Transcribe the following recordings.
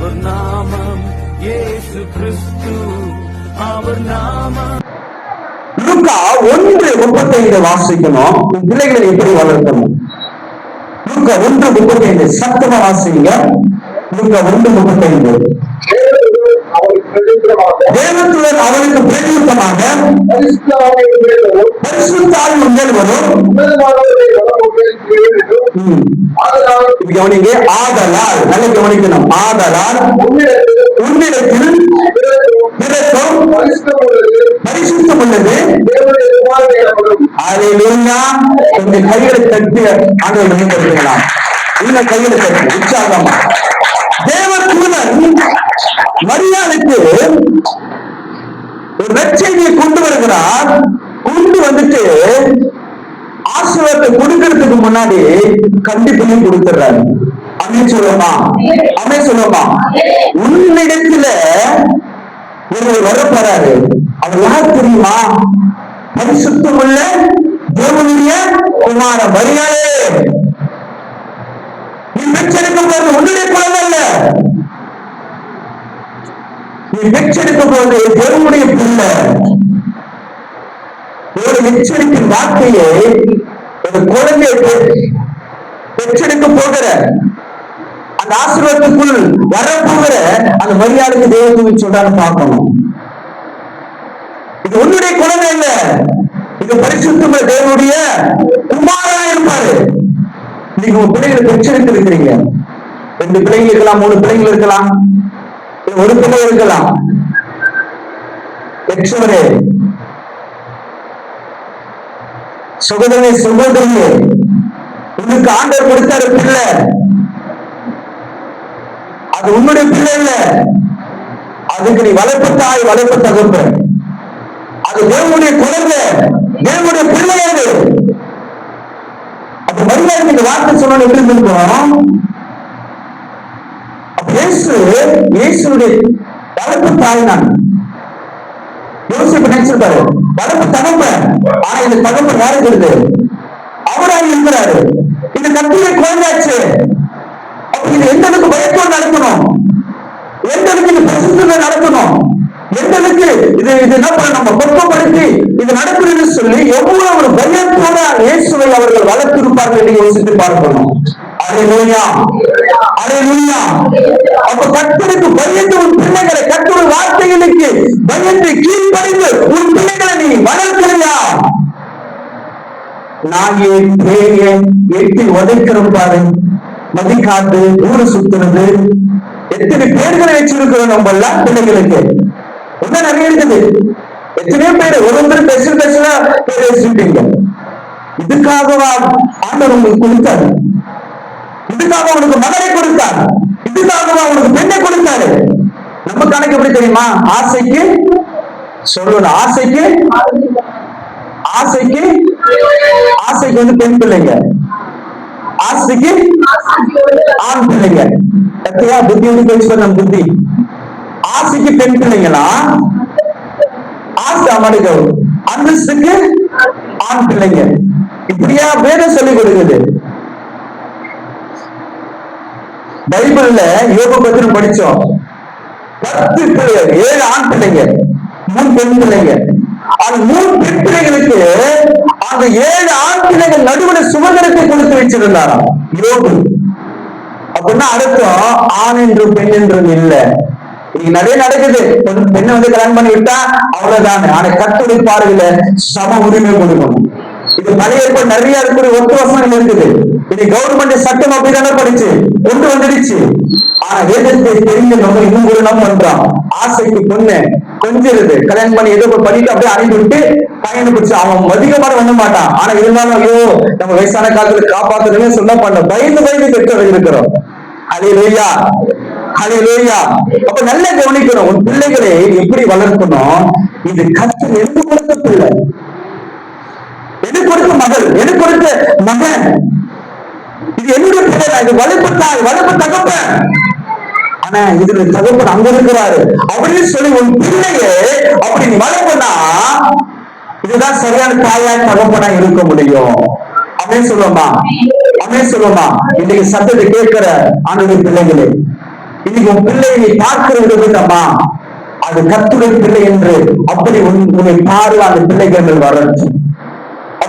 அவர் நாமம் இயேசு கிறிஸ்து அவர் நாமம். லூக்கா ஒன்று முப்பத்தைந்து வாசிக்கணும். பிள்ளைகளை எப்படி வளர்க்கணும்? லூக்கா ஒன்று முப்பத்தைந்து சத்தமா வாசிங்க. லூக்கா ஒன்று முப்பத்தைந்து. தேவத்துடன் அவனுக்கு பிரதியுத்தமாக பரிசுத்தால் உங்கள் கவனிங்க ஆதலால் நல்ல கவனிக்கணும். ஆதலால் உன்னிடத்தில் பிறக்கும் பரிசுத்தம் உள்ளது அலையிலா கொஞ்சம் கைகளை தட்டி ஆண்டவர் மேம்படுத்தலாம் இன்னும் கைகளை தட்டி உற்சாகமா. தேவதூதன் மரியாதைக்கு ஒரு நற்செய்தியை கொண்டு வருகிறார். கொண்டு வந்துட்டு ஆசீர்வாதத்தை கொடுக்கறதுக்கு முன்னாடி கண்டிப்பையும் கொடுத்துறாரு அமை சொல்லுமா அமை சொல்லுமா உன்னிடத்துல ஒருவர் வரப்போறாரு. அவர் யார் தெரியுமா? பரிசுத்தமுள்ள தேவனுடைய குமார மரியாதை நீ பெற்றெடுக்க போறது உன்னுடைய குழந்தை அல்ல நீ பெற்றெடுக்க போறது தேவனுடைய பிள்ளை. ஒரு எச்சரிப்பின் வார்த்தையை ஒரு குழந்தையை பெ- பெற்றெடுக்க போகிற அந்த ஆசீர்வாதத்துக்குள் வரப்போகிற அந்த மரியாதைக்கு தேவதூவி சொல்றான்னு பார்க்கணும். இது உன்னுடைய குழந்தை இல்ல இது பரிசுத்தமுள்ள தேவனுடைய குமாரா இருப்பாரு. நீங்க உங்க பிள்ளைகளை பெற்றெடுத்து இருக்கிறீங்க. ரெண்டு பிள்ளைங்க இருக்கலாம் மூணு பிள்ளைங்க இருக்கலாம் ஒரு பிள்ளை இருக்கலாம். பெற்றவரே சகோதரனை சகோதரியே உனக்கு ஆண்டவர் கொடுத்தாரு பிள்ளை. அது உன்னுடைய பிள்ளை இல்ல அதுக்கு நீ வளர்ப்பு தாய் வளர்ப்பு தகுப்ப அது தேவனுடைய குழந்தை தேவனுடைய பிள்ளை அது. அப்ப மறுநாள் நீங்க வார்த்தை சொன்ன எப்படி இருந்திருக்கோம்? இயேசு இயேசுடைய வளர்ப்பு தாய் நான். யோசிப்பு நினைச்சிருப்பாரு வளர்ப்பு தகப்பன். ஆனா இந்த தகப்பன் யாருக்கு இருக்கு அவராக இருக்கிறாரு. இந்த கத்தியை குழந்தாச்சு அப்ப இது எந்த அளவுக்கு பயத்தோடு நடத்தணும் எந்த அளவுக்கு இது பிரசித்தமா நடத்தணும் எந்த அளவுக்கு இது இது என்ன பண்ண நம்ம பக்குவப்படுத்தி இது நடக்கணும்னு சொல்லி எவ்வளவு ஒரு பயத்தோட இயேசுவை அவர்கள் வளர்த்திருப்பார்கள் என்று யோசித்து பார்க்கணும். அலையா அலையா அப்ப கத்தருக்கு பயந்து உன் பிள்ளைகளை கத்தோட வார்த்தைகளுக்கு பயந்து கீழ்ப்படிந்து உன் பிள்ளைகளை நீ வளர்க்கிறியா நாயே பேய எட்டி உதைக்கிறோம் பாரு? மதிக்காட்டு ஊரு சுத்துறது. எத்தனை பேர்களை வச்சிருக்கிறோம் நம்ம எல்லாம் பிள்ளைகளுக்கு? இன்னும் நிறைய இருக்குது. எத்தனையோ பேர் ஒரு ஒவ்வொரு பெசல் பெசலா பேர் வச்சிருப்பீங்க இதுக்காகவா ஆண்டவர் உங்களுக்கு கொடுத்தாரு? இதுக்காக உனக்கு மகனை கொடுத்தார். இதுக்காகவா உனக்கு பெண்ணை கொடுத்தாரு? நம்ம கணக்கு எப்படி தெரியுமா? ஆசைக்கு சொல்லணும். ஆசைக்கு ஆசைக்கு ஆசைக்கு வந்து பெண் பிள்ளைங்க. ஆசைக்கு ஆண் பிள்ளைங்க. எத்தையா புத்தி வந்து பேச்சு நம்ம புத்தி. ஆசைக்கு பெண் பிள்ளைங்களா? ஆசை அமடுக அந்தஸ்துக்கு ஆண் பிள்ளைங்க. இப்படியா வேதம் சொல்லிக் கொடுக்குது. பைபிள்ல யோக பத்தி படிச்சோம் பத்து பிள்ளைகள் ஏழு ஆண் பிள்ளைங்க மூணு பெண் பிள்ளைங்க. அந்த மூணு பெண் பிள்ளைகளுக்கு அந்த ஏழு ஆண் பிள்ளைகள் நடுவில் சுதந்திரத்தை கொடுத்து வச்சிருந்தாராம் யோகு அப்படின்னா அர்த்தம் ஆண் என்றும் பெண் என்றும் இல்ல. இன்னைக்கு நிறைய நடக்குது. பெண்ணை வந்து கல்யாணம் பண்ணி விட்டா அவ்வளவுதான். ஆனா கட்டுரை பார்வையில சம உரிமை கொடுக்கணும். இது பழைய நிறைய இருக்கிற ஒத்து வசனங்கள் இருக்குது. இது கவர்மெண்ட் சட்டம் அப்படிதானே படிச்சு? கொண்டு வந்துடுச்சு. ஆனா வேதத்தை தெரிஞ்ச நம்ம இன்னும் ஒரு நம்ம பண்றோம் ஆசைக்கு பொண்ணு கொஞ்சிருது. கல்யாணம் பண்ணி ஏதோ பண்ணிட்டு அப்படியே அனுப்பி விட்டு பையனை பிடிச்சு அவன் அதிகமாக பண்ண மாட்டான். ஆனா இருந்தாலும் ஐயோ நம்ம வயசான காலத்துல காப்பாத்தணுமே சொன்னா பண்ண பயந்து பயந்து பெற்றோர்கள் இருக்கிறோம் அதே லோய்யா அதே லோய்யா அப்ப நல்லா கவனிக்கணும் உன் பிள்ளைகளை எப்படி வளர்க்கணும்? இது கஷ்டம் எது கொடுத்த பிள்ளை எது கொடுத்த மகள் எது கொடுத்த மகன். இது என்னுடைய பிள்ளை இது வளர்ப்பு தாய் வளர்ப்பு தகப்பன். ஆனா இதுல தகப்பன் அங்க இருக்கிறாரு. அப்படின்னு சொல்லி உன் பிள்ளையே அப்படி நீ வளர்ப்பனா இதுதான் சரியான தாயா தகப்பனா இருக்க முடியும். அப்படின்னு சொல்லுவோமா? அப்படின்னு சொல்லுவோமா? இன்னைக்கு சத்தத்தை கேட்கிற ஆண்டு பிள்ளைகளே இன்னைக்கு உன் பிள்ளையை நீ பார்க்கிற விதமா அது கத்துடைய பிள்ளை என்று அப்படி உன்- உன்னை பார்வை அந்த பிள்ளைகள் வளர்ச்சி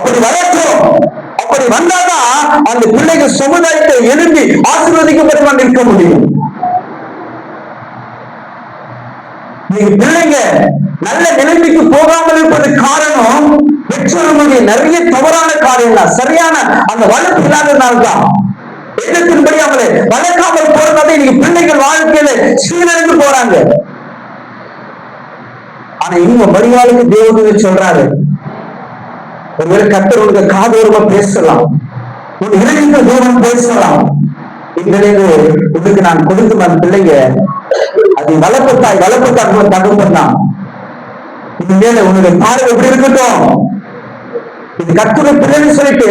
அப்படி வரட்டும் அப்படி வந்தாதான் அந்த பிள்ளைகள் சமுதாயத்தை எழும்பி ஆசீர்வதிக்கப்பட்டு நிற்க முடியும். நீங்க பிள்ளைங்க நல்ல நிலைமைக்கு போகாமல் இருப்பது காரணம் பெற்றோர்களுடைய நிறைய தவறான காரியம் தான் சரியான அந்த வளர்ப்பு இல்லாததுனால்தான். எண்ணத்தின்படி அவங்களை வளர்க்காமல் போறதால இன்னைக்கு பிள்ளைகள் வாழ்க்கையில சீரழிந்து போறாங்க. ஆனா இவங்க மரியாதைக்கு தேவதூதர் சொல்றாரு ஒருவேளை கத்தர் உனக்கு காதோரமா பேசலாம். உன் இணைந்த தேவன் பேசலாம். இன்றிலிருந்து உனக்கு நான் கொடுத்து நான் பிள்ளைங்க அது வளர்ப்பத்தாய் வளர்ப்பத்தாய் தகவல் தான் இனிமேல உன்னுடைய பார்வை எப்படி இருக்கட்டும்? இது கத்துரை பிள்ளைன்னு சொல்லிட்டு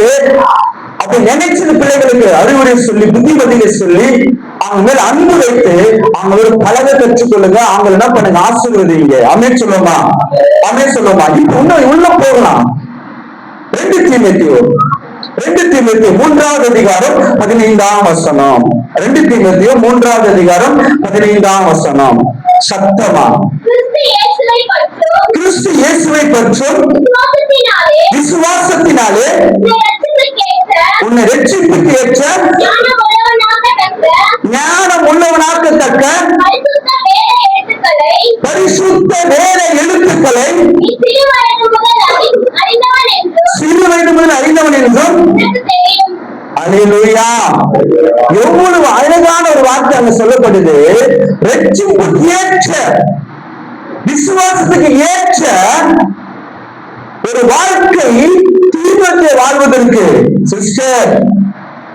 அப்படி நினைச்சது பிள்ளைகளுக்கு அறிவுரை சொல்லி புத்திமதியை சொல்லி அவங்க மேல அன்பு வைத்து அவங்க பழக கற்றுக்கொள்ளுங்க. அவங்க என்ன பண்ணுங்க? ஆசீர்வதிங்க. அமே சொல்லுமா அமே சொல்லுமா இப்ப இன்னும் உள்ள போகலாம் ரெண்டு தீமத்தியோ ரெண்டு தீமத்தியோ மூன்றாவது அதிகாரம் பதினைந்தாம் வசனம். ரெண்டு தீமத்தியோ மூன்றாவது அதிகாரம் பதினைந்தாம் வசனம். சத்தமா? கிறிஸ்து இயேசுவை பற்றும் விசுவாசத்தினாலே உன்னை ரட்சிப்புக்கு ஏற்ற ஞானம் உள்ளவனாக்கத்தக்க பரிசுத்த வேத எழுத்துக்களை பரிசுத்த வேத எழுத்துக்களை நீ சிறு வயது முதல் அறி- அறிந்தவன் என்றும் சிறு வயது முதல் அறிந்தவன் என்றும் எனக்கு எவ்வளவு அழகான ஒரு வார்த்தை அங்க சொல்லப்படுது. ரட்சிப்புக்கு ஏற்ற விசுவாசத்துக்கு ஏற்ற ஒரு வாழ்க்கை தீர்வத்தை வாழ்வதற்கு சிஸ்டர்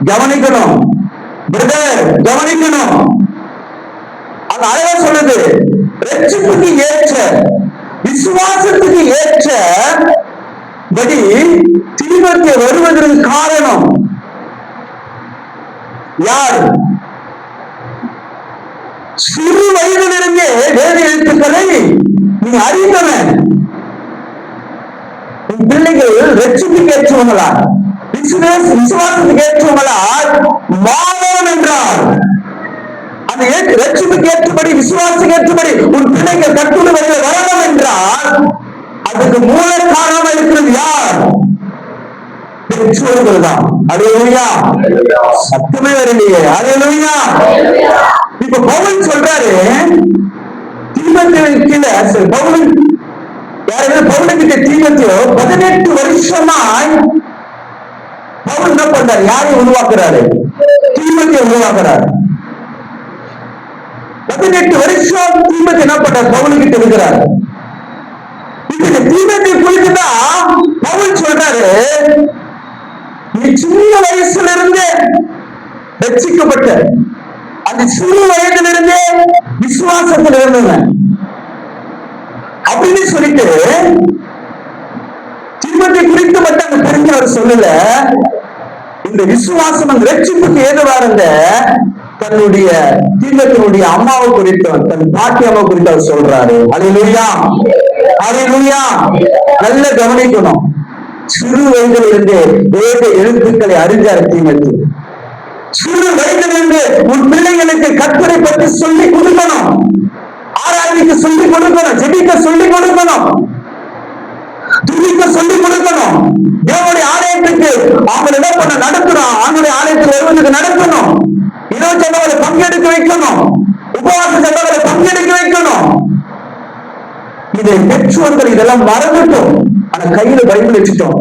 கவனிக்கணும். பிரதர் கவனிக்கணும். அது அழகா சொல்லுது. ரட்சிப்புக்கு ஏற்ற விசுவாசத்துக்கு ஏற்ற படி தீர்வத்தை வருவதற்கு காரணம் யார்? சிறு வயதிலிருந்தே வேத எழுத்துக்களை நீ அறிந்தவன். உன் பிள்ளைகள் ரட்சிப்புக்கு ஏற்றவங்களா விசுவாச விசுவாசத்துக்கு ஏற்றவங்களா மாணவன் என்றார். அந்த ஏற்ற- ரட்சிப்புக்கு ஏற்றபடி விசுவாசத்துக்கு ஏற்றபடி உன் பிள்ளைகள் கட்டுரை வரையில் வரணும் என்றால் அதுக்கு மூல காரணமா இருக்கிறது யார்? பெற்றோர்கள் தான். அலையா சத்தமே வரலையே. அலையா இப்ப பவுல் சொல்றாரு தீமத்தின் கீழே சரி, பவுல் யாராவது பவுலுக்கிட்ட தீமத்தியோ பதினெட்டு வருஷமாய் பவுல் என்ன பண்றாரு? யாரை உருவாக்குறாரு? தீமத்திய உருவாக்குறாரு. பதினெட்டு வருஷம் தீமத்தை என்ன பண்றாரு? பவுலுக்கிட்ட இருக்கிறார். இந்த தீமத்தை குறித்துதான் பவுல் சொல்றாரு நீ சின்ன வயசுல இருந்தே ரட்சிக்கப்பட்ட அந்த சிறு வயதிலிருந்தே விசுவாசத்தில் இருந்தவன். அப்படின்னு சொல்லிட்டு தீமத்தை குறித்து மட்டும் அங்க தெரிஞ்சு அவர் சொல்லல. இந்த விசுவாசம் அந்த ரட்சிப்புக்கு ஏதுவா இருந்த தன்னுடைய தீமத்தினுடைய அம்மாவை குறித்தவன் தன் பாட்டி அம்மா குறித்து அவர் சொல்றாரு. அலையிலுயா அலையிலுயா நல்ல கவனிக்கணும். சிறு வயதில் இருந்து வேத எழுத்துக்களை அறிஞ்சார் தீமத்து சிறு வயதிலிருந்து உன் பிள்ளைகளுக்கு கற்பனை பற்றி சொல்லி கொடுக்கணும். ஆராய்ச்சிக்கு சொல்லி கொடுக்கணும். ஜெபிக்க சொல்லி கொடுக்கணும். துதிக்க சொல்லி கொடுக்கணும். தேவனுடைய ஆலயத்துக்கு அவங்க என்ன பண்ண நடத்தணும் அவனுடைய ஆலயத்துக்கு வருவதற்கு நடத்தணும் இரவு சம்பவங்களை பங்கெடுக்க வைக்கணும். உபவாச சம்பவங்களை பங்கெடுக்க வைக்கணும். இதை பெற்றோர்கள் இதெல்லாம் மறந்துட்டோம். ஆனா கையில பைபிள் வச்சுட்டோம்.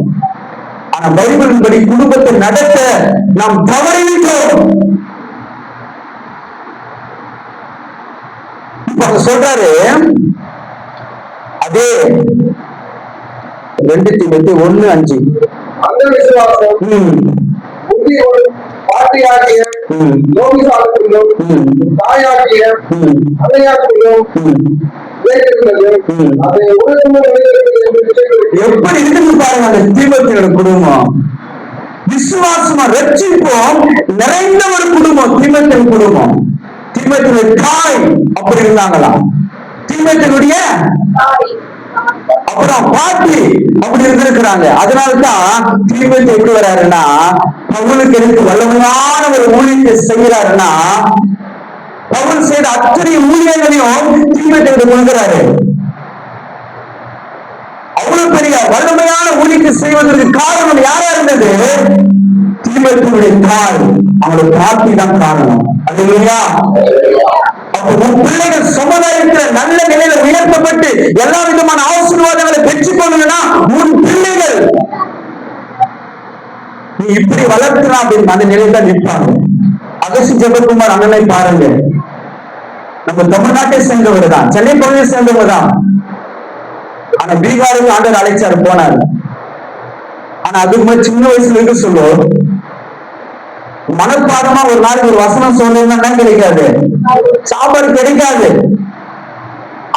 ஆனா பைபிளின் படி குடும்பத்தை நடத்த நாம் தவறிவிட்டோம் இப்ப சொல்றாரு அதே ரெண்டு தீமத்தி ஒண்ணு அஞ்சு. அந்த விசுவாசம் பாட்டியாகிய ம், லோகிசாலத்திலும் ம், தாயாகிய ம், எப்படி இருக்குது பாருங்க அந்த தீபத்தினோட குடும்பம். விசுவாசமா ரட்சிப்போம். நிறைந்த ஒரு குடும்பம் தீமத்தின் குடும்பம். தீமத்தினுடைய தாய் அப்படி இருந்தாங்களாம் தீமத்தினுடைய சாரி அப்புறம் பாட்டி அப்படி இருந்திருக்கிறாங்க. அதனாலதான் தீமத்து எப்படி வராருன்னா பவுலுக்கு எனக்கு வல்லமையான ஒரு ஊழியத்தை செய்யறாருன்னா பவுல் செய்த அத்தனை ஊழியர்களையும் தீமேத்திற்கு கொள்கிறாரு. அவ்வளவு பெரிய வலிமையான ஊழிக்கு செய்வதற்கு காரணம் யாரா இருந்தது? தீமேத்தினுடைய தாய். அவங்களுடைய பிரார்த்தி தான் காரணம். அது இல்லையா அப்ப உன் பிள்ளைகள் சமுதாயத்தில் நல்ல நிலையில உயர்த்தப்பட்டு எல்லா விதமான ஆசீர்வாதங்களை பெற்றுக்கொள்ளணும்னா உன் பிள்ளைகள். நீ இப்படி வளர்க்கலாம் அப்படின்னு அந்த நிலையில தான் நிற்பாங்க. அகசி ஜெபக்குமார் அண்ணனை பாருங்க. நம்ம தமிழ்நாட்டை சேர்ந்தவர் தான் சென்னை பகுதியை சேர்ந்தவர் தான் ஆனா பீகாருக்கு ஆண்டர் அழைச்சாரு போனார். ஆனா அதுக்கு மாதிரி சின்ன வயசுல இருந்து சொல்லுவோம்? மனப்பாடமா ஒரு நாளைக்கு ஒரு வசனம் சொல்லணும்னா கிடைக்காது. சாப்பாடு கிடைக்காது.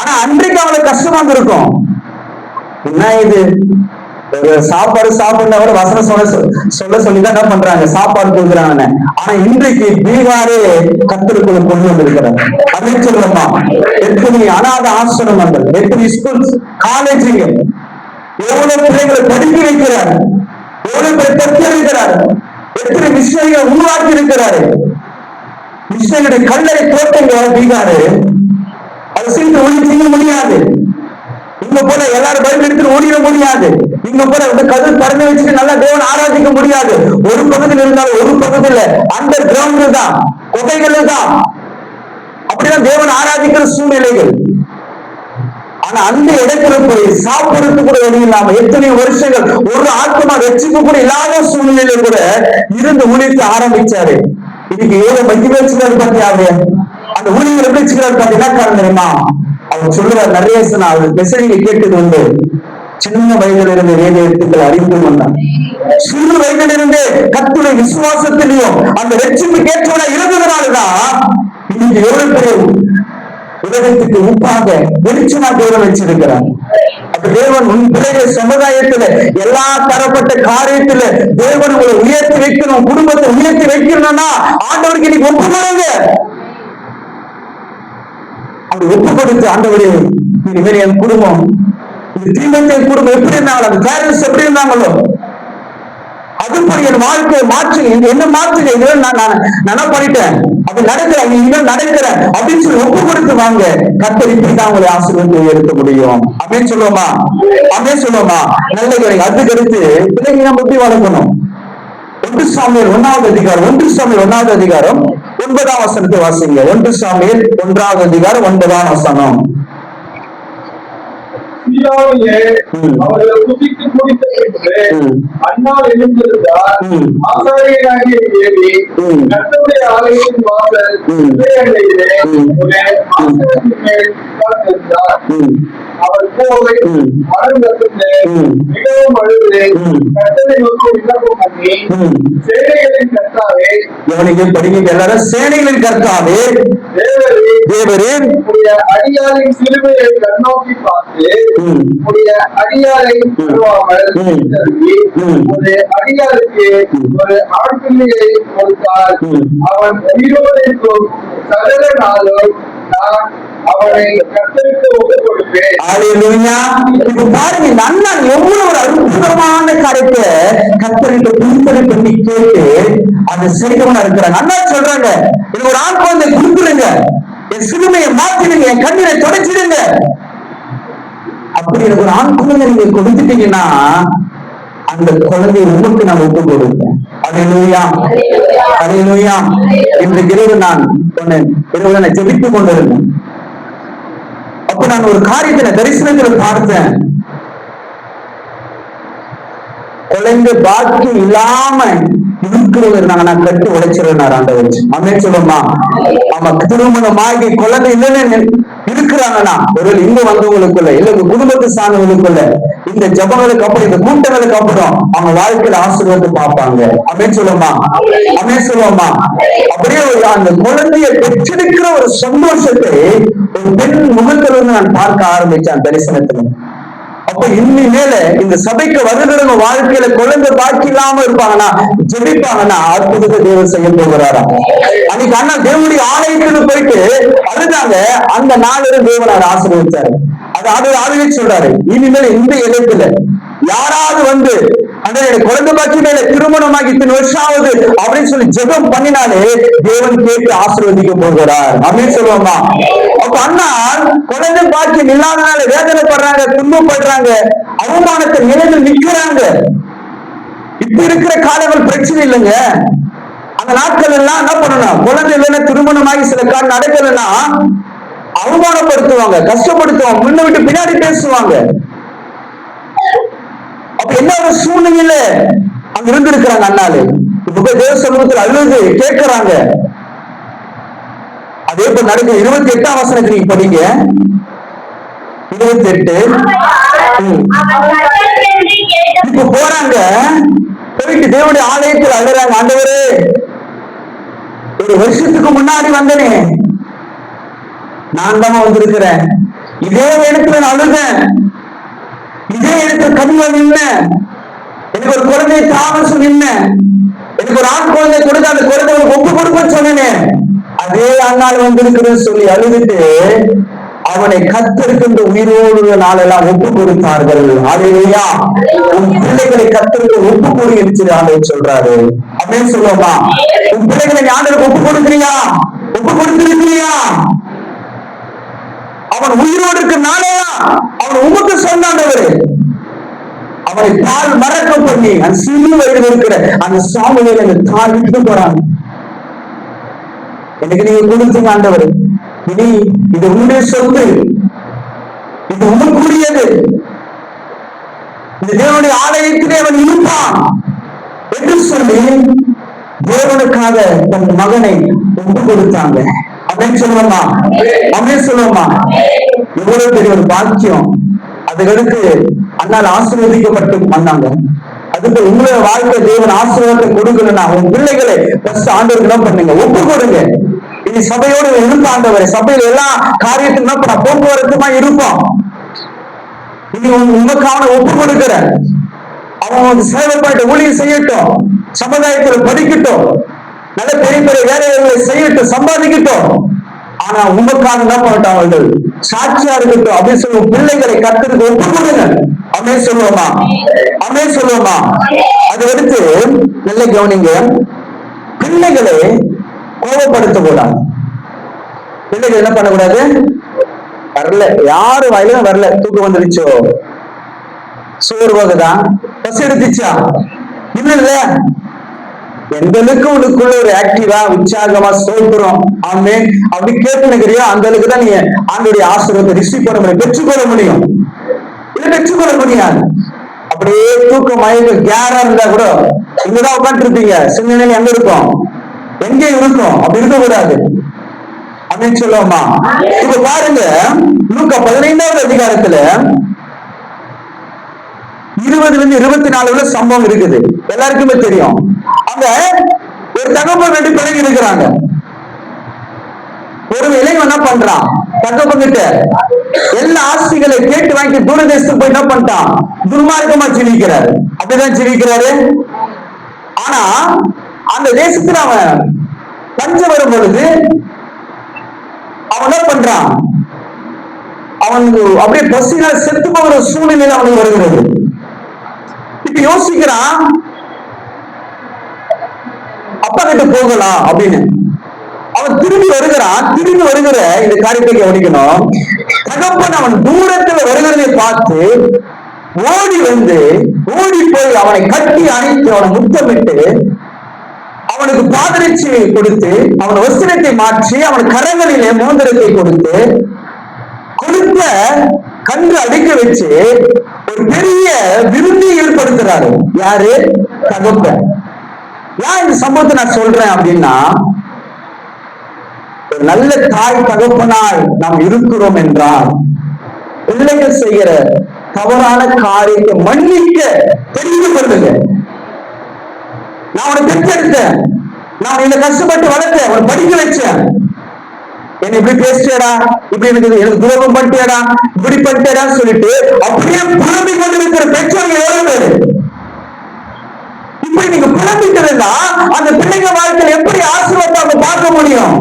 ஆனா அன்றைக்கு அவளுக்கு கஷ்டமா இருக்கும் என்ன இது? சாப்பாடு சாப்பிடுறத விட வசனம் சொல்ல சொல்ல சொல்லிதான் என்ன பண்றாங்க? சாப்பாடு கொடுக்குறாங்க ஆனா இன்றைக்கு பீகாரே கத்தருக்குள்ள கொண்டு வந்திருக்கிறார். அப்படின்னு சொல்லுவோமா? எத்தனை அனாத ஆசிரமங்கள் எத்தனை ஸ்கூல்ஸ் காலேஜுங்க எவ்வளவு பிள்ளைகளை படிக்க வைக்கிறார். எவ்வளவு பேர் தத்தெடுக்கிறார் எத்தனை விஷயங்களை உருவாக்கி இருக்கிறாரு. விஷயங்களுடைய கல்லறை தோட்டங்க பீகாரு அது சீட்டு ஒளி செய்ய முடியாது இங்க போல எல்லாரும் பைபிள் எடுத்து ஓடிட முடியாது. இங்க போல இந்த கதவு திறந்து வச்சுட்டு நல்லா தேவன் ஆராதிக்க முடியாது. ஒரு பக்கத்துல இருந்தாலும் ஒரு பகுதியில அந்த கிரவுண்ட் தான் குகைகள் தான். அப்படிதான் தேவன் ஆராதிக்கிற சூழ்நிலைகள். ஆனா அந்த இடத்துல போய் சாப்பிடுறதுக்கு கூட வழி இல்லாம எத்தனை வருஷங்கள் ஒரு ஆத்மா வச்சுக்க கூட இல்லாத சூழ்நிலையில கூட இருந்து ஊழியத்தை ஆரம்பிச்சாரு. இன்னைக்கு ஏதோ மகிழ்ச்சி வச்சுக்கிறாரு பாத்தியாவே அந்த ஊழியர் எப்படி வச்சுக்கிறாரு பாத்தீங்கன்னா காரணம் தெரியுமா? அவர் சொல்லுவார் நிறைய சொன்ன அவர் மெசேஜ் கேட்டது உண்டு. சின்ன வயதில் இருந்து வேத எழுத்துக்கள் அறிந்து கொண்டார் சிறு வயதில் இருந்து கத்துடைய விசுவாசத்திலையும் அந்த ரட்சிப்பு கேட்டவனா இருந்ததுனாலதான் இன்னைக்கு எவ்வளவு பெரிய உலகத்துக்கு உப்பாக வெளிச்சமா தேவன் வச்சிருக்கிறார். அப்ப தேவன் உன் பிள்ளைய சமுதாயத்துல எல்லா தரப்பட்ட காரியத்துல தேவன் உங்களை உயர்த்தி வைக்கணும் குடும்பத்தை உயர்த்தி வைக்கணும்னா ஆண்டவருக்கு இன்னைக்கு ஒப்புக்கொள்ளுங்க அப்படி ஒப்பு கொடுத்து ஆண்டவரே இனிமேல் என் குடும்பம். இந்த தீமத்தை என் குடும்பம் எப்படி இருந்தாங்களோ அந்த பேரண்ட்ஸ் எப்படி இருந்தாங்களோ அதுபடி என் வாழ்க்கையை மாற்று என்ன மாற்றுங்க நான் நான் என்ன பண்ணிட்டேன் அது நடக்கிறேன் இனிமேல் நடக்கிறேன் அப்படின்னு சொல்லி ஒப்பு கொடுத்து வாங்க கத்தர் இப்படிதான் உங்களை ஆசீர்வாதத்தை எடுக்க முடியும். அப்படின்னு சொல்லுவோமா? அப்படின்னு சொல்லுவோமா? நல்ல கிடைக்கும் அதுக்கடுத்து பிள்ளைங்க நம்ம எப்படி வளர்க்கணும்? ஒன்று சாமியல் ஒன்னாவது அதிகாரம் ஒன்று சாமியல் ஒன்னாவது அதிகாரம். ஒன்பதாம் வசனத்தை வாசிங்க. ஒன்று சாமியில் ஒன்றாவது அதிகாரம் ஒன்பதாம் வசனம். ம். அவர்கள் குதித்து குடித்த. அண்ணால் எழுந்திருந்தார். ஆசாரியனாகிய தேவி ம். கர்த்தருடைய ஆலயத்தின் வாசல் மேல் உட்கார்ந்திருந்தார் ம். அவர் போய் ம். மனம் கட்டுண்டு ம். மிகவும் அழுது. கர்த்தரை நோக்கி விண்ணப்பம் பண்ணி. சேனைகளின் கர்த்தாவே கவனிங்க படிங்க எல்லாரும் சேனைகளின் கர்த்தாவே தேவரே தேவரே அடியாரின் சிலுவையை கண்ணோக்கி பார்த்து. உடைய அடியாரை. உடைய அடியாருக்கு. ஒரு ஆண் பிள்ளையை கொடுத்தால் ம். அவன் உயிரோடு இருக்கும் சகல நாளும் நான் அவனை கத்தருக்கு ஒப்புக் கொடுப்பேன் ஹalleluya இப்ப பாருங்க அண்ணன் எவ்வளவு ஒரு அற்புதமான காரியத்தை கத்தரிட்ட குறிப்படை பண்ணி கேட்டு அதை செய்தவனா இருக்கிறாங்க. அண்ணா சொல்றாங்க. எனக்கு ஒரு ஆண் குழந்தை கொடுத்துருங்க. என் சிறுமையை மாத்திடுங்க என் கண்ணீரை தொடச்சிடுங்க. அப்படி எனக்கு ஒரு ஆண் குழந்தை நீங்க கொடுத்துட்டீங்கன்னா அந்த குழந்தையை உங்களுக்கு நான் ஒப்பு கொடுப்பேன். அதே அலையிலூயா. இந்த இரவு நான் சொன்னேன் இரவு நான் ஜெபித்துக் கொண்டிருந்தேன். அப்ப நான் ஒரு காரியத்துல தரிசனத்தில் பார்த்தேன். குழந்தை பாக்கி இல்லாம இருக்கிறவங்க இருந்தாங்கன்னா கட்டு உடைச்சிருந்தார் ஆண்டவர் அமே சொல்லுமா ஆமா திருமணமாகி குழந்தை இல்லைன்னு இருக்கிறாங்கன்னா ஒருவேளை இங்க வந்தவங்களுக்குள்ள இல்ல உங்க குடும்பத்தை சார்ந்தவங்களுக்குள்ள இந்த ஜபங்களுக்கு அப்புறம் இந்த கூட்டங்களுக்கு அப்புறம் அவங்க வாழ்க்கையில ஆசீர்வாதத்தை பார்ப்பாங்க. அமே சொல்லுமா அமே சொல்லுமா அப்படியே ஒரு அந்த குழந்தையை பெற்றெடுக்கிற ஒரு சந்தோஷத்தை ஒரு பெண் முகத்துல இருந்து நான் பார்க்க ஆரம்பிச்சேன் தரிசனத்துல. அப்ப இனிமேல இந்த சபைக்கு வருகிறவங்க வாழ்க்கையில குழந்தை பாக்கி இல்லாம இருப்பாங்கன்னா ஜெபிப்பாங்கன்னா அற்புதத்தை தேவன் செய்ய போகிறாரா? அன்னைக்கு அண்ணா தேவனுடைய ஆலயத்துக்கு போயிட்டு அழுதாங்க. அந்த நாளில் தேவன் அதை ஆசீர்வதிச்சாரு. அது அது அதுவே சொல்றாரு. இனிமேல் இந்த இடத்துல யாராவது வந்து அந்த குழந்தை பாக்கி மேல திருமணமாகி இத்தனை வருஷம் ஆகுது அப்படின்னு சொல்லி ஜெபம் பண்ணினாலே தேவன் கேட்டு ஆசீர்வதிக்க போகிறார். அப்படின்னு சொல்லுவோமா? அப்ப அண்ணா குழந்தை பாக்கியம் இல்லாதனால வேதனைப்படுறாங்க துன்பப்படுறாங்க அவமானத்தை நிலையில் நிக்கிறாங்க இப்ப இருக்கிற காலங்கள் பிரச்சனை இல்லைங்க. அந்த நாட்கள் எல்லாம் என்ன பண்ணணும்? குழந்தை இல்லைன்னா திருமணமாகி சில காலம் நடக்கலைன்னா அவமானப்படுத்துவாங்க கஷ்டப்படுத்துவாங்க. முன்ன விட்டு பின்னாடி பேசுவாங்க. அப்ப என்ன ஒரு சூழ்நிலையில அங்க இருந்திருக்கிறாங்க அண்ணாலு இப்ப தேவ சமூகத்தில் அழுது கேட்கிறாங்க. அதே போல் நடக்குது. இருபத்தி எட்டாம் வசனத்தை நீங்க படிங்க. இருபத்தி எட்டு இப்ப போறாங்க. போயிட்டு தேவனுடைய ஆலயத்தில் அழுறாங்க. ஆண்டவரே ஒரு வருஷத்துக்கு முன்னாடி வந்தனே. நான் தான் வந்திருக்கிறேன். இதே இடத்துல நான் அழுதேன். இதே இடத்துல கனிவ நின்ன. எனக்கு ஒரு குழந்தை தாமசம் நின்ன. எனக்கு ஒரு ஆண் குழந்தை கொடுத்து அந்த குழந்தை ஒப்பு கொடுப்பேன்னு சொன்னேனே. அதே அண்ணால் வந்திருக்கிறேன்னு சொல்லி அழுதுட்டு அவனை கத்திருக்கின்ற உயிரோடு நாளெல்லாம் ஒப்பு கொடுத்தார்கள். அதையா உன் பிள்ளைகளை கத்திருக்க ஒப்பு கொடு ஆண்டவர் சொல்றாரு. அப்படின்னு சொல்லுவோமா? உன் பிள்ளைகளை ஞானருக்கு ஒப்பு கொடுக்கிறியா? ஒப்பு கொடுத்திருக்கிறியா? அவன் உயிரோடு இருக்க நாளையா அவன் உமக்கு சொன்னாண்டவர் அவனை பால் மறக்க பண்ணி அந்த சிறு வயதில் இருக்கிற அந்த சாமியில அந்த தாள் விட்டு போறாங்க எனக்கு நீங்க கொடுத்தீங்க ஆண்டவர். இனி இது உங்களுடைய சொத்து. இது உங்களுக்குரியது இந்த தேவனுடைய ஆலயத்திலே அவன் இருப்பான் என்று சொல்லி தேவனுக்காக தன் மகனை ஒப்பு கொடுத்தாங்க அப்படின்னு சொல்லுவோமா? அப்படின்னு சொல்லுவோமா? இவ்வளவு பெரிய ஒரு பாக்கியம். அதுகளுக்கு அண்ணால் ஆசீர்வதிக்கப்பட்டு வந்தாங்க. அதுக்கு உங்களோட வாழ்க்கை தேவன் ஆசீர்வாதத்தை கொடுக்கணும்னா உங்க பிள்ளைகளை ஃபர்ஸ்ட் ஆண்டவருக்கு என்ன பண்ணுங்க. ஒப்பு கொடுங்க இது சபையோடு இருந்த ஆண்டவரை சபையில எல்லா காரியத்துக்கும் என்ன பண்ண போக்குவரத்துமா இருப்போம். இது உங்க உங்களுக்கான ஒப்பு கொடுக்கிற அவன் வந்து சேவை பண்ணிட்டு ஊழியம் செய்யட்டும் சமுதாயத்துல படிக்கட்டும் நல்ல பெரிய பெரிய வேலைகளை செய்யட்டும் சம்பாதிக்கட்டும். ஆனா உங்களுக்காக என்ன பண்ணட்டும் அவர்கள்? சாட்சியா இருக்கட்டும் அப்படின்னு சொல்லுவோம் பிள்ளைகளை கத்துக்கு ஒப்பு கொடுங்க அப்படின்னு சொல்லுவோமா? அப்படின்னு சொல்லுவோமா? அது எடுத்து நல்ல கவனிங்க. பிள்ளைகளை கோபப்படுத்த கூடாது பிள்ளைகள் என்ன பண்ணக்கூடாது? வரல. யாரு வாயிலும் வரல. தூக்கம் வந்துடுச்சோ போகுதா? பசி எடுத்துச்சா? இல்ல இல்ல. எந்த அளவுக்கு உனக்குள்ள ஒரு ஆக்டிவா உற்சாகமா சோத்துறோம் ஆமே அப்படி கேட்டுனுக்கிறியோ அந்த அளவுக்கு தான் நீங்க ஆண்டுடைய ஆசீர்வாதத்தை ரிசீவ் பண்ண முடியும். பெற்றுக்கொள்ள முடியும். இல்ல பெற்றுக்கொள்ள முடியாது. அப்படியே தூக்கம் மயக்க கேரா இருந்தா கூட இங்கதான் உட்காந்துட்டு இருப்பீங்க சிந்தனை எங்க இருக்கும்? எங்க இருக்கும். அப்படி இருக்க கூடாது அப்படின்னு சொல்லுவோமா இப்ப பாருங்க லூக்கா பதினைந்தாவது அதிகாரத்துல இருபதுல இருந்து இருபத்தி நாலுல சம்பவம் இருக்குது. எல்லாருக்குமே தெரியும். அங்க ஒரு தகப்பன் ரெண்டு பிள்ளைங்க இருக்கிறாங்க. ஒரு இளைஞன் என்ன பண்றான்? தகப்பன் கிட்ட எல்லா ஆஸ்திகளை கேட்டு வாங்கி தூரதேசத்துக்கு போய் என்ன பண்ணிட்டான்? துர்மார்க்கமா ஜீவிக்கிறாரு. அப்படிதான் ஜீவிக்கிறாரு. ஆனா அந்த தேசத்துல அவன் பஞ்சம் வரும் பொழுது அவன் என்ன பண்றான்? அவனுக்கு அப்படியே பசியில செத்து போகிற சூழ்நிலை அவனுக்கு வருகிறது. யோசிக்கிறான் அப்பா கிட்ட போகலாம் அப்படின்னு. அவன் திரும்பி வருகிறான் திரும்பி வருகிற இந்த காரியத்தை கவனிக்கணும். தகப்பன் அவன் தூரத்துல வருகிறதை பார்த்து ஓடி வந்து ஓடி போய் அவனை கட்டி அணைத்து அவனை முத்தமிட்டு அவனுக்கு பாதரட்சியை கொடுத்து அவன் வசனத்தை மாற்றி அவன் கரங்களிலே மோதிரத்தை கொடுத்து கொடுத்த கன்று அடிக்க வச்சு ஒரு பெரிய விருந்தி ஏற்படுத்துறாரு. யாரு? தகப்பன் ஏன் இந்த சம்பவத்தை நான் சொல்றேன் அப்படின்னா ஒரு நல்ல தாய் தகப்பனால் நாம் இருக்கிறோம் என்றால் பிள்ளைகள் செய்கிற தவறான காரியத்தை மன்னிக்க தெரிந்து கொள்ளுங்க நான் உன்னை பெற்றெடுத்தேன். நான் இந்த கஷ்டப்பட்டு வளர்த்தேன். உன்னை படிக்க வச்சேன். என்ன இப்படி பேசிட்டேடா இப்படி எனக்கு எனக்கு துரோகம் பண்ணிட்டேடா இப்படி பண்ணிட்டேடான்னு சொல்லிட்டு அப்படியே புலம்பி கொண்டிருக்கிற பெற்றோர்கள் எவ்வளவு பேரு? இப்படி நீங்க புலம்பிட்டு இருந்தா அந்த பிள்ளைங்க வாழ்க்கையில் எப்படி ஆசீர்வாதத்தை அவங்க பார்க்க முடியும்?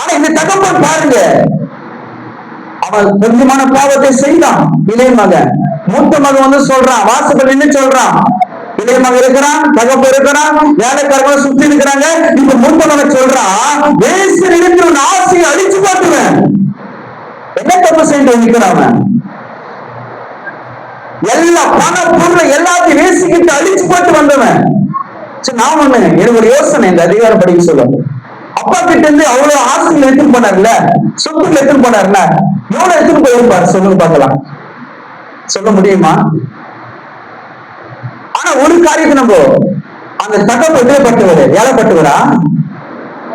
ஆனா இந்த தகப்பன் பாருங்க. அவன் கொஞ்சமான பாவத்தை செய்தான். இளைய மகன். மூத்த மகன் வந்து சொல்றான் வாசப்படி என்ன சொல்றான். இளைய இருக்கிறான் தகப்பு இருக்கிறான் வேலைக்காரங்க சுத்தி இருக்கிறாங்க. இப்ப மூத்தவனை சொல்றான் வேசு இருக்கிற ஆசையை அழிச்சு பார்த்துவேன் என்ன தப்பு செய்து நிற்கிறான் அவன்? எல்லா பண பொருள் எல்லாத்தையும் வேசிக்கிட்டு அழிச்சு போட்டு வந்தவன். சரி நான் ஒண்ணு எனக்கு ஒரு யோசனை இந்த அதிகாரம் படிக்க சொல்ல அப்பா கிட்ட இருந்து அவ்வளவு ஆசைகள் எடுத்துட்டு போனார்ல? சொத்துக்கள் எடுத்துட்டு போனார்ல? எவ்வளவு எடுத்துட்டு போயிருப்பாரு? சொல்லுங்க பார்க்கலாம். சொல்ல முடியுமா? ஆனா ஒரு காரியத்தை நம்ம அந்த தகப்பு எப்படிப்பட்டவர்? ஏழப்பட்டவரா?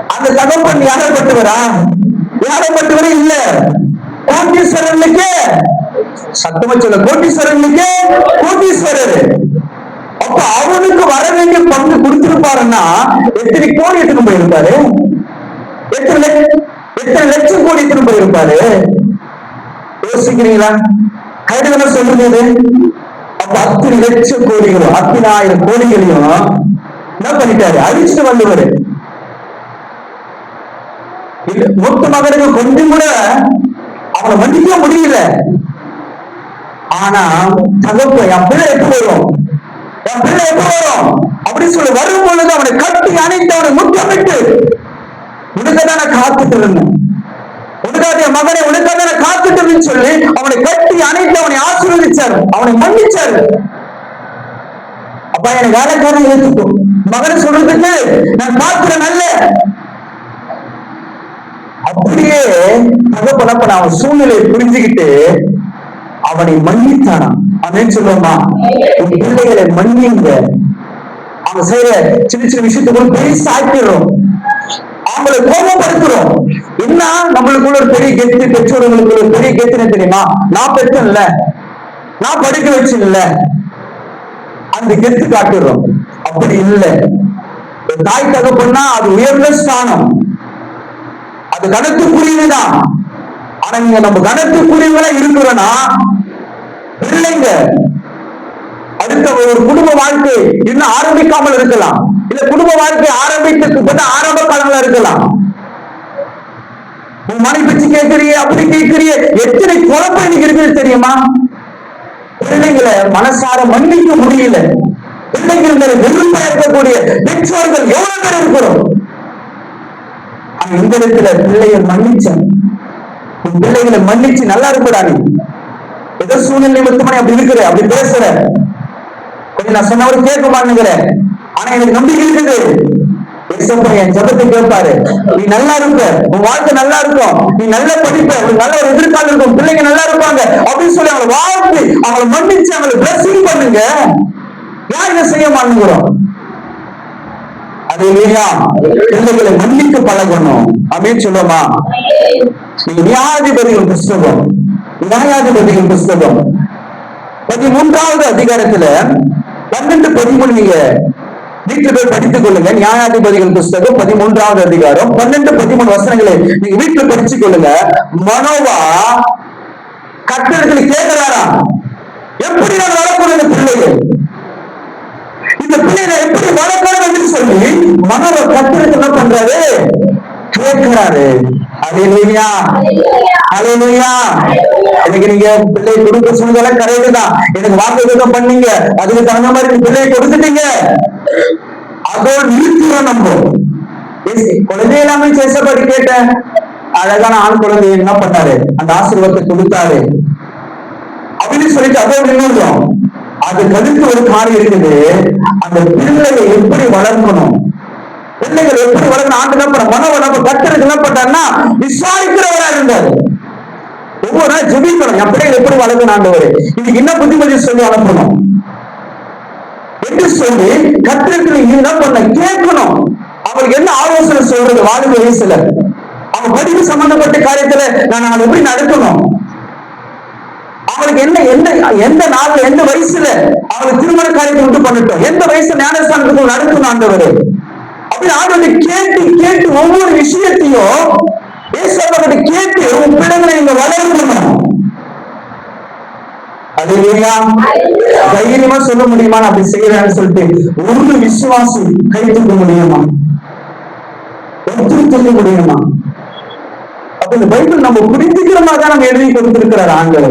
அந்த தகப்பன் யாரப்பட்டவரா? யாரப்பட்டவரே இல்ல. கோட்டீஸ்வரனுக்கு. சத்தமா சொல்ல கோட்டீஸ்வரனுக்கு கோட்டீஸ்வரர். அப்ப அவனுக்கு வர வேண்டிய பங்கு கொடுத்திருப்பாருன்னா எத்தனை கோடி எடுத்துட்டு போயிருப்பாரு? எத்தனை எத்தனை லட்சம் கோடி எடுத்துட்டு போயிருப்பாரு? யோசிக்கிறீங்களா? கைதுகளை சொல்றது பத்து லட்சம் கோடிகளும் பத்தினாயிரம் கோடிகளையும் என்ன பண்ணிட்டாரு? அழிச்சுட்டு வந்தவர். இல்ல, மூத்த மகனுக்கு கொஞ்சம் கூட அவனை மன்னிக்க முடியல. ஆனா தகப்பு என் பிள்ளை எப்ப வரும்? என் பிள்ளை எப்ப வரும்? அப்படின்னு சொல்லி வரும் பொழுது அவனை கட்டி அணைத்து அவனை முத்தமிட்டு உனக்காக காத்துட்டு இருந்தேன். உனக்காக மகனை உனக்காக நான் காத்துட்டு சொல்லி அவனை கட்டி அணைத்து அவனை ஆசீர்வதிச்சார். அவனை மன்னிச்சார். அப்பா எனக்கு வேலைக்காரன் ஏத்துக்கும் மகனை சொல்றதுக்கு நான் காத்துறேன் நல்ல அப்படியே தகப்பனப்ப அவன் சூழ்நிலையை புரிஞ்சுக்கிட்டு அவனை மன்னித்தானா அப்படின்னு சொல்லுவோமா? உன் பிள்ளைகளை மன்னிங்க அவன் செய்யற சின்ன சின்ன விஷயத்துக்கு பெரிய ஆக்கிடுறோம். அவங்களை கோபப்படுத்துறோம். என்ன? நம்மளுக்குள்ள ஒரு பெரிய கெத்து பெற்றோர்களுக்கு ஒரு பெரிய கெத்துன்னு தெரியுமா? நான் பெற்றேன்ல. நான் படிக்க வச்சேன்ல. அந்த கெத்து காட்டுறோம் அப்படி இல்லை. ஒரு தாய் தகப்பன்னா அது உயர்ந்த ஸ்தானம். அது கனத்துக்குரியதுதான். ஆனா நீங்க நம்ம கனத்துக்குரியவங்களா இருக்கிறோம்னா பிள்ளைங்க அடுத்த ஒரு குடும்ப வாழ்க்கை இன்னும் ஆரம்பிக்காமல் இருக்கலாம். இந்த குடும்ப வாழ்க்கை ஆரம்பித்து ஆரம்ப காலங்களா இருக்கலாம். உன் மனை பற்றி கேட்கறிய அப்படி கேட்கறிய எத்தனை குழப்பம் இன்னைக்கு இருக்குது தெரியுமா? பிள்ளைங்களை மனசார மன்னிக்க முடியல. பிள்ளைகள் மேல இருக்கக்கூடிய பெற்றோர்கள் எவ்வளவு பேர் இருக்கிறோம்? இந்த இடத்துல பிள்ளையை மன்னிச்சேன். உன் பிள்ளைகளை மன்னிச்சு நல்லா இருக்குடா நீ. ஏதோ சூழ்நிலை மட்டுமே அப்படி இருக்கிற அப்படி பேசுற. கொஞ்சம் நான் சொன்னவரை கேட்க மாட்டேங்கிறேன். ஆனா எனக்கு நம்பிக்கை இருக்குது. என் ஜபத்தை கேட்பாரு. நீ நல்லா இருப்ப. உன் வாழ்க்கை நல்லா இருக்கும். நீ நல்லா படிப்ப. உனக்கு நல்ல ஒரு எதிர்காலம் இருக்கும். பிள்ளைங்க நல்லா இருப்பாங்க. அப்படின்னு சொல்லி அவங்களை வாழ்த்து அவங்களை மன்னிச்சு அவங்களை பிளஸிங் பண்ணுங்க. யார் இதை செய்ய மாட்டேங்கிறோம்? அது இல்லையா பிள்ளைகளை மன்னிக்க பழகணும். அப்படின்னு சொல்லுமா நீங்க நியாயாதிபதிகள் புஸ்தகம். நியாயாதிபதிகள் புஸ்தகம். பதிமூன்றாவது அதிகாரத்துல பன்னெண்டு பதிமூணு நீங்க வீட்டுல போய் படித்துக் கொள்ளுங்க நியாயாதிபதிகள் புஸ்தகம் பதிமூன்றாவது அதிகாரம் பன்னெண்டு பதிமூணு வசனங்களை. நீங்க வீட்டுல படிச்சு கொள்ளுங்க. மனோவா கட்டடத்துல கேட்கிறாரா எப்படி நான் வளர்க்கணும் இந்த பிள்ளைகள்? இந்த பிள்ளைகளை எப்படி வளர்க்கணும் என்று சொல்லி மனோவா கட்டடத்துல என்ன பண்றாரு? கேட்கிறாரு. அலையிலையா அலையிலையா எனக்கு நீங்க பிள்ளை கொடுக்க சூழ்நிலை கரெக்ட் தான். எனக்கு வாக்குத்தம் பண்ணீங்க. அதுக்கு தகுந்த மாதிரி நீங்க பிள்ளையை கொடுத்துட்டீங்க. அதோட நிறுத்துறோம் நம்ம. குழந்தை எல்லாமே சேசப்படி கேட்டேன். அழகான ஆண் குழந்தை என்ன பண்ணாரு? அந்த ஆசீர்வாதத்தை கொடுத்தாரு. அப்படின்னு சொல்லிட்டு அதோட நின்றுடும் அதுக்கு அடுத்து ஒரு காரியம் இருக்குது. அந்த பிள்ளையை எப்படி வளர்க்கணும்? பிள்ளைகள் எப்படி வளர்க்கணும்? ஆண்டு என்ன மன வளர்ப்பு நம்ம என்ன பண்ணாருன்னா விசாரிக்கிறவரா இருந்தாரு. ஒவ்வொரு நாள் ஜெபிக்கணும் என் எப்படி வளர்க்கணும் ஆண்டவர்? இதுக்கு என்ன புத்திமதி சொல்லி அனுப்பணும் என்று சொல்லி கத்திரத்துல என்ன பண்ண? கேட்கணும். அவருக்கு என்ன ஆலோசனை சொல்றது? வாலிப வயசுல. அவன் படிப்பு சம்பந்தப்பட்ட காரியத்துல நான் அதை எப்படி நடக்கணும்? அவங்களுக்கு என்ன எந்த எந்த நாள் எந்த வயசுல அவங்களுக்கு திருமண காரியத்தை விட்டு பண்ணட்டும்? எந்த வயசுல ஞானஸ்தானத்துக்கு நடக்கணும் ஆண்டவர்? அப்படி ஆண்டவரை கேட்டு கேட்டு ஒவ்வொரு விஷயத்தையும் ஏசப்பட்ட கேட்டு உன் பிள்ளைங்களை நீங்க வளர்க்கணும். அது இல்லையா தைரியமா சொல்ல முடியுமா? நான் அப்படி செய்யறேன்னு சொல்லிட்டு ஒரு விசுவாசி கை தூக்க முடியுமா? ஒத்துழைக்க முடியுமா? அப்ப இந்த பைபிள் நம்ம புரிஞ்சுக்கிற மாதிரி தான் நம்ம எழுதி கொடுத்திருக்கிறார் ஆண்கள்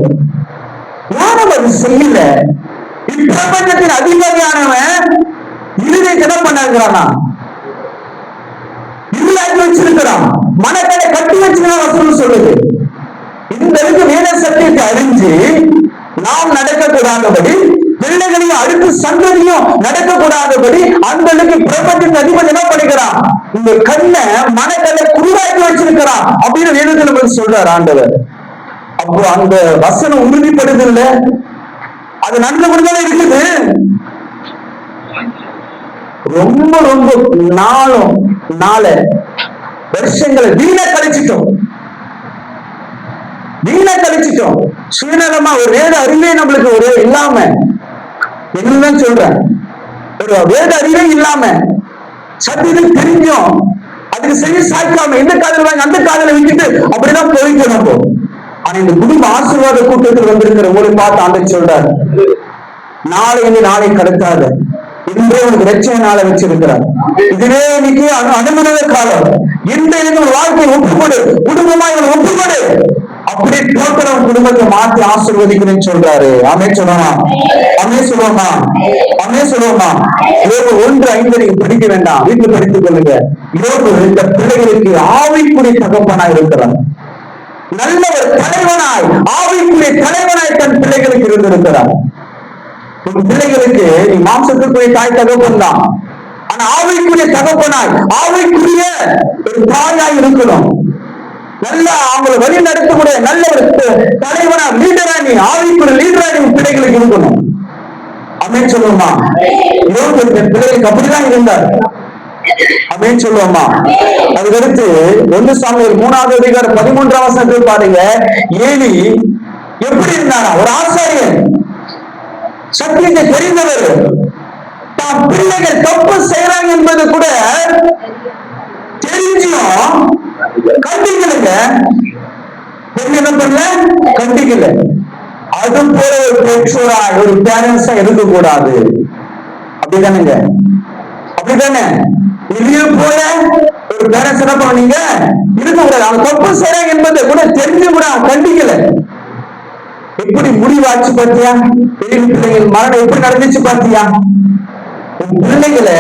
யாரும் அது செய்யல. இப்பிரபஞ்சத்தின் அதிகாரியானவன் இருதயத்தை என்ன பண்ணிருக்கிறானா இருளாக்கி வச்சிருக்கிறான். மனக்கடை கட்டி வச்சிருக்கான் வசனம் சொல்லுது இந்த அளவுக்கு வேத சத்தியத்தை அறிஞ்சு நாம் நடக்கக்கூடாதபடி பிள்ளைகளையும் அடுத்த சந்ததியும் நடக்கக்கூடாதபடி அந்த அளவுக்கு பிரபஞ்சத்தின் அதிபதி என்ன பண்ணுகிறான் இந்த கண்ணை மனக்கடை குருவாக்கி வச்சிருக்கிறான் அப்படின்னு வேதத்தில் நமக்கு சொல்றார் ஆண்டவர். அப்போ அந்த வசனம் உறுதிப்படுது இல்ல அது நல்லபடிதான் இருக்குது. ரொம்ப ரொம்ப நாளும் நாள வருஷங்களை வீண கழிச்சிட்டோம். வீணா கழிச்சிட்டோம். சுயநலமா ஒரு வேத அறிவே நம்மளுக்கு ஒரு இல்லாம என்னதான் சொல்றேன்? ஒரு வேத அறிவே இல்லாம சத்தியத்தை தெரிஞ்சோம். அதுக்கு செய்ய சாய்க்காம இந்த காதல வாங்கி அந்த காதல விட்டுட்டு அப்படிதான் போயிட்டு நம்ம ஆனா இந்த குடும்ப ஆசீர்வாத கூட்டத்தில் வந்திருக்கிற ஒரு பார்த்து ஆண்டு சொல்றாரு நாளை இனி நாளை கடத்தாத இன்றே உனக்கு லட்சிய நாளை வச்சிருக்கிறார். இதுவே இன்னைக்கு அனுமதித காலம் இந்த வாழ்க்கை ஒரு வாழ்க்கையை ஒப்புக்கொடு குடும்பமா இவனை ஒப்புக்கொடு. அப்படி டோட்டல் அவன் குடும்பத்தை மாற்றி ஆசீர்வதிக்கிறேன்னு சொல்றாரு. அமே சொல்லுமா அமே சொல்லுவோமா அமே சொல்லுவோமா யோபு ஒன்று ஐந்து நீங்க படிக்க வேண்டாம். வீட்டுல படித்துக் கொள்ளுங்க. யோபு இந்த பிள்ளைகளுக்கு ஆவிக்குடி தகப்பனா இருக்கிறான் நல்ல ஒரு தலைவனாய் ஆவிக்குரிய தலைவனாய் தன் பிள்ளைகளுக்கு இருந்திருக்கிறார். பிள்ளைகளுக்கு நீ மாம்சத்துக்குரிய தாய் தகப்பன் தான். ஆனா ஆவிக்குரிய தகப்பனாய் ஆவிக்குரிய ஒரு தாயாய் இருக்கணும். நல்ல அவங்களை வழி நடத்தக்கூடிய நல்ல ஒரு தலைவனா லீடரா நீ ஆவிக்குரிய லீடரா நீ பிள்ளைகளுக்கு இருக்கணும். அப்படின்னு சொல்லுவோமா? இருபத்தி தன் பிள்ளைகளுக்கு அப்படிதான் இருந்தார். அப்படின்னு சொல்லுவோமா? அதுக்கடுத்து ஒன்று சாமி மூணாவது அதிகாரம் பதிமூன்றாம் வசனத்தில் பாருங்க ஏலி எப்படி இருந்தாரா? ஒரு ஆசாரியன். சத்தியத்தை தெரிந்தவர். தான் பிள்ளைகள் தப்பு செய்யறாங்க என்பது கூட தெரிஞ்சும் கண்டிக்கலைங்க. என்ன பண்ணல? கண்டிக்கல. அது போல ஒரு பெற்றோரா ஒரு பேரண்ட்ஸா இருக்க கூடாது அப்படிதானுங்க. அப்படிதானே. இதே போல ஒரு பேரண்ட்ஸ் என்ன பண்ணீங்க? இருக்க கூடாது அவன் தப்பு செய்யறாங்க என்பதை கூட தெரிஞ்சு கூட அவன் கண்டிக்கல. எப்படி முடிவாச்சு பார்த்தியா பெரிய பிள்ளைகள் மரணம் எப்படி நடந்துச்சு பார்த்தியா பிள்ளைகளை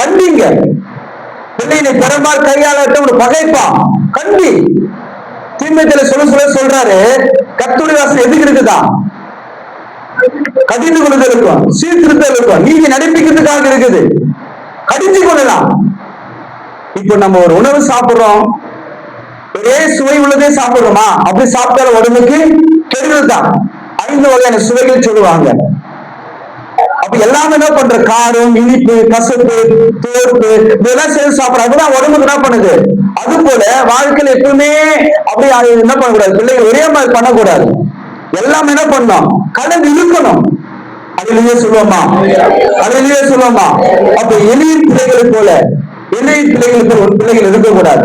கண்டிங்க. பிள்ளைகளை பெரும்பால் கையாளர்கிட்ட ஒரு பகைப்பான் கண்டி. தீமைத்தில சொல்ல சொல்ல சொல்றாரு. கத்துடைய வாசல் எதுக்கு இருக்குதா? கடிந்து கொண்டு இருக்கும்? சீர்திருத்தல் இருக்கும்? நீதி நடிப்பிக்கிறதுக்காக இருக்குது. கடிஞ்சு கொள்ளலாம். இப்போ நம்ம ஒரு உணவு சாப்பிடுறோம். ஒரே சுவை உள்ளதே சாப்பிடுறோமா? அப்படி சாப்பிட்டாலும் உடம்புக்கு கெடுதல் தான் ஐந்து வகையான சுவைகள் சொல்லுவாங்க. அப்ப எல்லாமே என்ன பண்ற? காரம் இனிப்பு கசப்பு தோப்பு இதெல்லாம் சேர்ந்து சாப்பிடுற அதுதான் உடம்புக்கு என்ன பண்ணுது? அது போல வாழ்க்கையில எப்பவுமே அப்படி என்ன பண்ணக்கூடாது? பிள்ளைங்க ஒரே மாதிரி பண்ணக்கூடாது. எல்லாமே என்ன பண்ணோம் கலந்து இழுக்கணும். அதுலயே சொல்லுவோமா? அதுலயே சொல்லுவோமா? அப்ப எளிய பிள்ளைகளை போல எளிய பிள்ளைகளுக்கு போல ஒரு பிள்ளைகள் இருக்கக்கூடாது.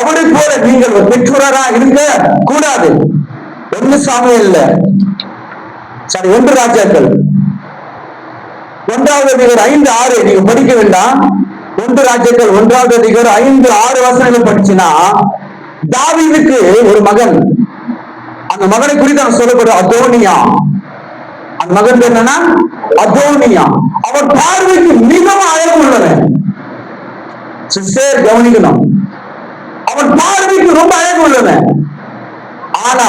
அவரை போல நீங்கள் ஒரு பெற்றோரா இருக்க கூடாது. ஒன்று சாமியம் இல்ல சரி ஒன்று ராஜாக்கள். ஒன்றாவது அதிகர் ஐந்து ஆறு. நீங்க படிக்க வேண்டாம். ஒன்று ராஜாக்கள் ஒன்றாவது அதிகர் ஐந்து ஆறு வசனங்கள் படிச்சுன்னா தாவிதுக்கு ஒரு மகன். அந்த மகனை குறித்து அவன் சொல்லப்படுற அதோனியா. அந்த மகன் என்னன்னா அதோனியா. அவன் பார்வைக்கு மிகவும் அழகு உள்ளவன் கவனிக்கணும். அவன் பார்வைக்கு ரொம்ப அழகு உள்ளவன் ஆனா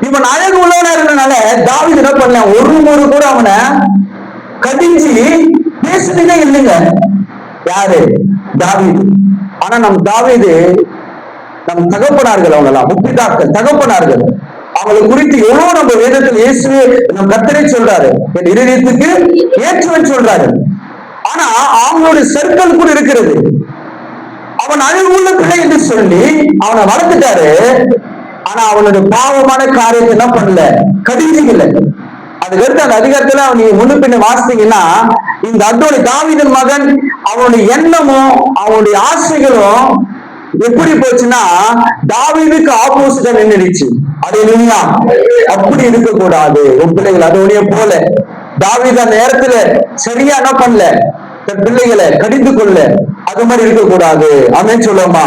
இவன் அழகு உள்ளவனா இருந்தனால தாவீது என்ன பண்ணல? ஒரு முறை கூட அவனை கடிஞ்சு பேசுனதே இல்லைங்க. யாரு? தாவிது. ஆனா நம் தாவீது நம் தகப்பனார்கள் அவங்க எல்லாம் முப்பிதாக்கள் தகப்பனார்கள். அவங்களை குறித்து எவ்வளவு நம்ம வேதத்தில் இயேசுவே நம் கத்தரை சொல்றாரு. என் இருதயத்துக்கு ஏற்றுவன் சொல்றாரு. ஆனா அவங்களுடைய சர்க்கிள் கூட இருக்கிறது. அவன் அழகுள்ள பிள்ளை என்று சொல்லி அவனை வளர்த்துட்டாரு ஆனா அவனுடைய பாவமான காரியத்தை என்ன பண்ணல? கடிஞ்சிக்கல அதுக்கடுத்து அந்த அதிகாரத்துல நீங்க முன்னு பின்ன வாசித்தீங்கன்னா இந்த அத்தோட தாவிதன் மகன் அவனுடைய எண்ணமும் அவனுடைய ஆசைகளும் எப்படி போச்சுன்னா தாவீதுக்கு ஆப்போசிட்டா நின்றுடுச்சு அது இல்லையா அப்படி இருக்க கூடாது உன் பிள்ளைகள் அதோடைய போல. தாவீது அந்த நேரத்துல சரியா என்ன பண்ணல? தன் பிள்ளைகளை கடிந்து கொள்ள அது மாதிரி இருக்கக்கூடாது. அமேன் சொல்லுமா